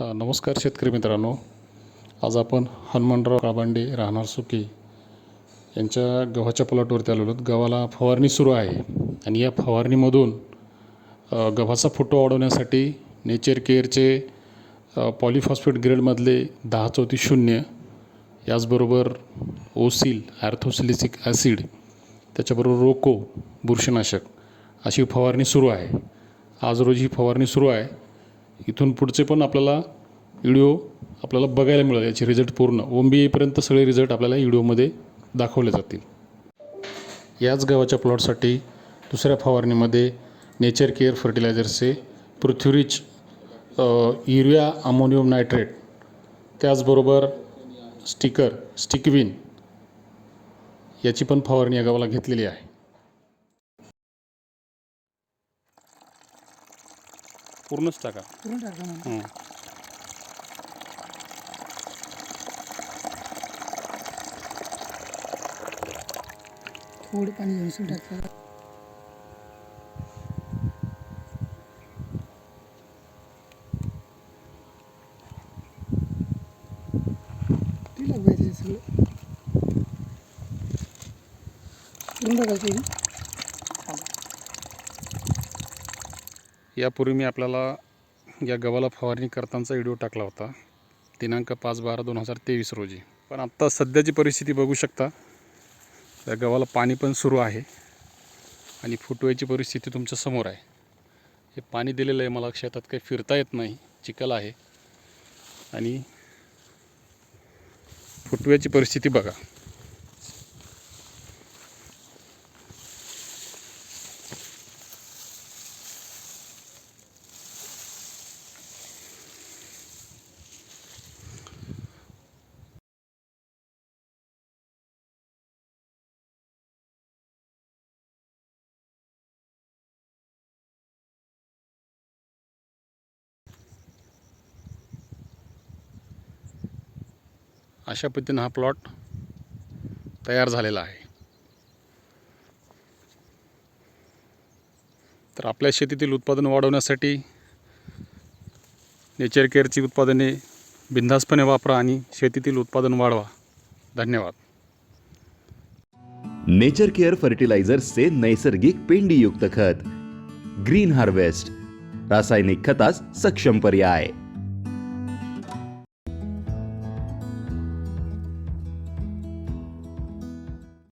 नमस्कार शेतकरी मित्रांनो. आज आपण हनुमानराव काबांडे राहणार सुकी यांच्या गव्हाच्या प्लॉटवरती आलेलो आहोत. गव्हाला फवारणी सुरू आहे आणि या फवारणीमधून गव्हाचा फोटो वाढवण्यासाठी नेचर केअरचे पॉलिफॉस्फेट ग्रेडमधले दहा चौथी शून्य याचबरोबर ओसिल ॲर्थोसिलिसिक ॲसिड त्याच्याबरोबर रोको बुरशीनाशक अशी फवारणी सुरू आहे. आज रोजी ही फवारणी सुरू आहे. इथून पुढचे पण आपल्याला व्हिडिओ आपल्याला बघायला मिळेल. याचे रिझल्ट पूर्ण ओम बी एपर्यंत सगळे रिझल्ट आपल्याला व्हिडिओमध्ये दाखवले जातील. याच गव्हाच्या प्लॉटसाठी दुसऱ्या फवारणीमध्ये नेचर केअर फर्टिलायझर्सचे पृथ्वीरिच युरिया अमोनियम नायट्रेट त्याचबरोबर स्टिकर स्टिकविन याची पण फवारणी या गावाला घेतलेली आहे. पूर्णच टाका करून टाका मग हं. थोडी पाणी घेऊन सुट टाकतात तिला पाहिजे सगळं करून टाकायचं हे. यापूर्वी मी आपल्याला या गव्हाला फवारणी करतानाचा व्हिडिओ टाकला होता. दिनांक पाच बारा दोन हजार तेवीस रोजी. पण आत्ता सध्याची परिस्थिती बघू शकता. त्या गव्हाला पाणी पण सुरू आहे. आणि फुटवायची परिस्थिती तुमच्यासमोर आहे. हे पाणी दिलेलं आहे मला शेतात काही फिरता येत नाही. चिखल आहे. आणि फुटव्याची परिस्थिती बघा. अशा पद्धतीनं हा प्लॉट तयार झालेला आहे. तर आपल्या शेतीतील उत्पादन वाढवण्यासाठी नेचर केअरची उत्पादने बिनधास्तपणे वापरा आणि शेतीतील उत्पादन वाढवा. धन्यवाद. नेचर केअर फर्टिलायझर्सचे नैसर्गिक पेंडीयुक्त खत. ग्रीन हार्वेस्ट रासायनिक खतास सक्षम पर्याय.